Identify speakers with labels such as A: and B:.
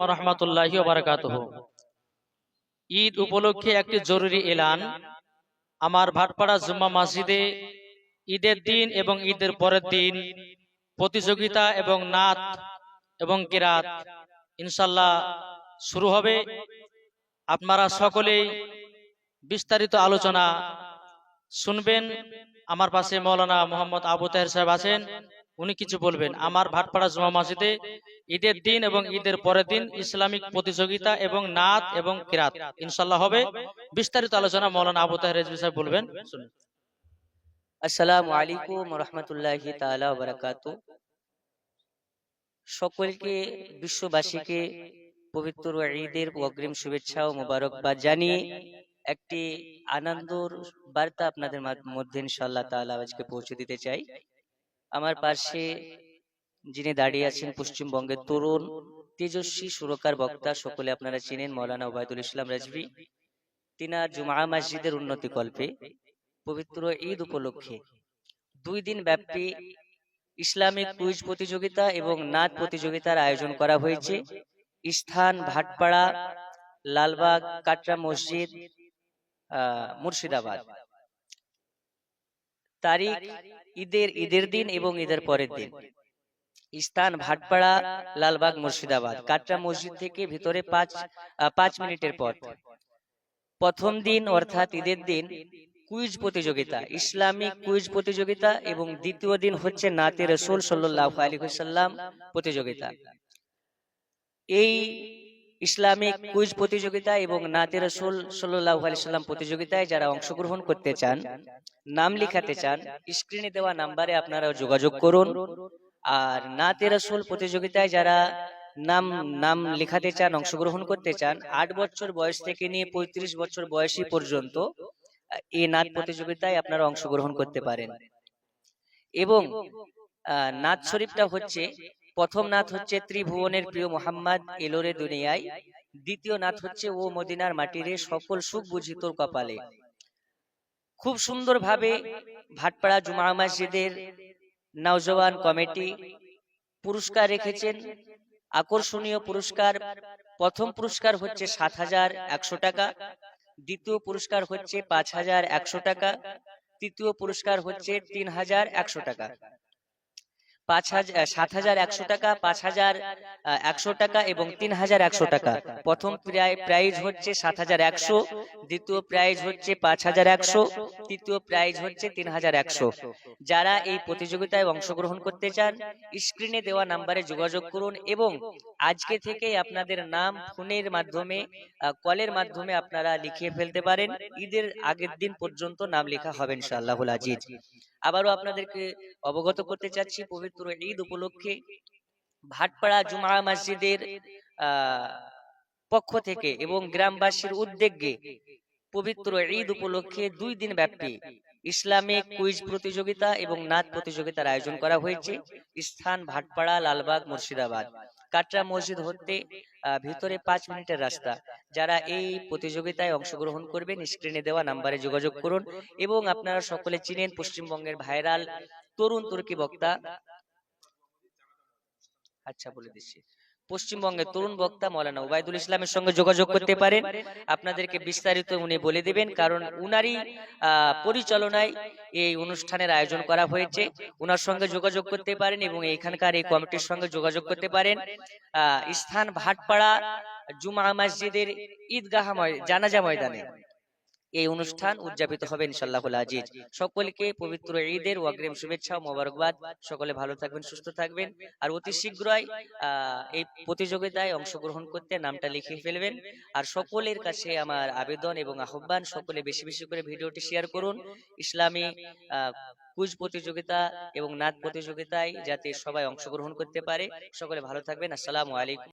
A: রহমতুল্লাহি ঈদ উপলক্ষে একটি জরুরি এলান। আমার ভাটপাড়া জুম্মা মসজিদে ঈদের দিন এবং ঈদের পরের দিন প্রতিযোগিতা এবং নাত এবং কিরাত ইনশাল্লাহ শুরু হবে। আপনারা সকলেই বিস্তারিত আলোচনা শুনবেন। আমার পাশে মৌলানা মোহাম্মদ আবু তাহের সাহেব আছেন। উনি কিছু বলবেন আমার ভাটপাড়া জুমা মসজিদে ঈদের দিন এবং ঈদের পরের দিন ইসলামিক প্রতিযোগিতা এবং নাত এবং কিরাত। ইনশাল্লাহ হবে। বিস্তারিত আলোচনা মৌলানা আবু তাহের রেজভি সাহেব বলবেন। শুনুন
B: আসসালামু আলাইকুম রহমতুল্লাহি তাআলা ওয়া সকলকে বিশ্ববাসীকে পবিত্র ঈদের অগ্রিম শুভেচ্ছা ও মোবারকবাদ জানিয়ে একটি আনন্দর বার্তা আপনাদের মধ্যে ইনশাল্লাহ তাআলা আজকে পৌঁছে দিতে চাই। আমার পাশে যিনি দাঁড়িয়ে আছেন পশ্চিমবঙ্গের তরুণ তেজস্বী সুরকার বক্তা সকলে আপনারা চিনেন মৌলানা ওবায়দুল ইসলাম রাজভি তিনার জুমা মসজিদের উন্নতি কল্পে পবিত্র ঈদ উপলক্ষে দুই দিন ব্যাপী ইসলামিক কুইজ প্রতিযোগিতা এবং নাচ প্রতিযোগিতার আয়োজন করা হয়েছে। স্থান ভাটপাড়া লালবাগ কাটরা মসজিদ আহ, মুর্শিদাবাদ। তারিখ, ঈদের ঈদের দিন এবং ঈদের পরের দিন। স্থান ভাটপাড়া, লালবাগ, মুর্শিদাবাদ। কাটরা মসজিদ থেকে ভিতরে পাঁচ পাঁচ মিনিটের পথ। প্রথম দিন অর্থাৎ ঈদের দিন, কুইজ প্রতিযোগিতা, ইসলামিক কুইজ প্রতিযোগিতা এবং দ্বিতীয় দিন হচ্ছে নাতে রসুল সাল্লাহ আলী সাল্লাম প্রতিযোগিতা। এই ইসলামিক কুইজ প্রতিযোগিতা এবং নাতে রসুল সাল্লাহ সাল্লাম প্রতিযোগিতায় যারা অংশগ্রহণ করতে চান নাম লিখাতে চান স্ক্রিনে দেওয়া নাম্বারে আপনারা যোগাযোগ করুন। আর নাতে রসুল প্রতিযোগিতায় যারা নাম নাম লেখাতে চান অংশগ্রহণ করতে চান আট বছর বয়স থেকে নিয়ে পঁয়ত্রিশ বছর বয়সী পর্যন্ত এই নাচ প্রতিযোগিতায় আপনারা অংশগ্রহণ করতে পারেন। এবং নাচ শরীফটা হচ্ছে প্রথম নাথ হচ্ছে ত্রিভুবনের প্রিয় মোহাম্মদ এলোরে দুনিয়ায়। দ্বিতীয় নাথ হচ্ছে ও মদিনার মাটিরে সকল সুখ বুঝি তোর কপালে। খুব সুন্দরভাবে ভাটপাড়া জুমা মসজিদের নওজওয়ান কমিটি পুরস্কার রেখেছেন। আকর্ষণীয় পুরস্কার। প্রথম পুরস্কার হচ্ছে সাত হাজার একশো টাকা। দ্বিতীয় পুরস্কার হচ্ছে পাঁচ হাজার একশো টাকা। তৃতীয় পুরস্কার হচ্ছে তিন হাজার একশো টাকা। পাঁচ হাজার সাত হাজার একশো টাকা, পাঁচ হাজার একশো টাকা এবং তিন হাজার একশো টাকা। প্রথম প্রাইজ হচ্ছে সাত হাজার একশো, দ্বিতীয় প্রাইজ হচ্ছে পাঁচ হাজার একশো, তৃতীয় প্রাইজ হচ্ছে তিন হাজার একশো। যারা এই প্রতিযোগিতায় অংশগ্রহণ করতে চান, স্ক্রিনে দেওয়া নাম্বারে যোগাযোগ করুন এবং আজকে থেকে আপনাদের নাম ফোনের মাধ্যমে কলের মাধ্যমে আপনারা লিখিয়ে ফেলতে পারেন। ঈদের আগের দিন পর্যন্ত নাম লেখা হবে ইনশাআল্লাহুল আজিজ। আবারও আপনাদেরকে অবগত করতে চাচ্ছি, পবিত্র ঈদ উপলক্ষে ভাটপাড়া জুমা মসজিদের পক্ষ থেকে এবং গ্রামবাসীর উদ্যোগে পবিত্র ঈদ উপলক্ষে দুই দিন ব্যাপী ইসলামিক কুইজ প্রতিযোগিতা এবং নাচ প্রতিযোগিতার আয়োজন করা হয়েছে। স্থান ভাটপাড়া, লালবাগ, মুর্শিদাবাদ। কাটরা মসজিদ হতে ভিতরে পাঁচ মিনিটের রাস্তা। যারা এই প্রতিযোগিতায় অংশগ্রহণ করবেন স্ক্রিনে দেওয়া নাম্বারে যোগাযোগ করুন এবং আপনারা সকলে চিনেন পশ্চিমবঙ্গের ভাইরাল তরুণ তুর্কি বক্তা। আচ্ছা বলে দিচ্ছি। পশ্চিমবঙ্গের তরুণ বক্তা মৌলানা ওবায়দুল ইসলামের সঙ্গে যোগাযোগ করতে পারেন। আপনাদেরকে বিস্তারিত উনি বলে দিবেন, কারণ উনারই পরিচালনায় এই অনুষ্ঠানের আয়োজন করা হয়েছে। উনার সঙ্গে যোগাযোগ করতে পারেন এবং এখানকার এই কমিটির সঙ্গে যোগাযোগ করতে পারেন। স্থান ভাটপাড়া জুমা মসজিদের ঈদগাহ জানাজা ময়দানে। এই অনুষ্ঠান উদযাপিত হবে ইনশাল্লাহ আজিজ। সকলকে পবিত্র ঈদের অগ্রিম শুভেচ্ছা ও মোবারকবাদ। সকলে ভালো থাকবেন, সুস্থ থাকবেন। আর অতি শীঘ্রই এই প্রতিযোগিতায় অংশগ্রহণ করতে নামটা লিখে ফেলবেন। আর সকলের কাছে আমার আবেদন এবং আহ্বান, সকলে বেশি বেশি করে ভিডিওটি শেয়ার করুন। ইসলামী কুইজ প্রতিযোগিতা এবং নাচ প্রতিযোগিতায় যাতে সবাই অংশগ্রহণ করতে পারে। সকলে ভালো থাকবেন। আসসালামু আলাইকুম।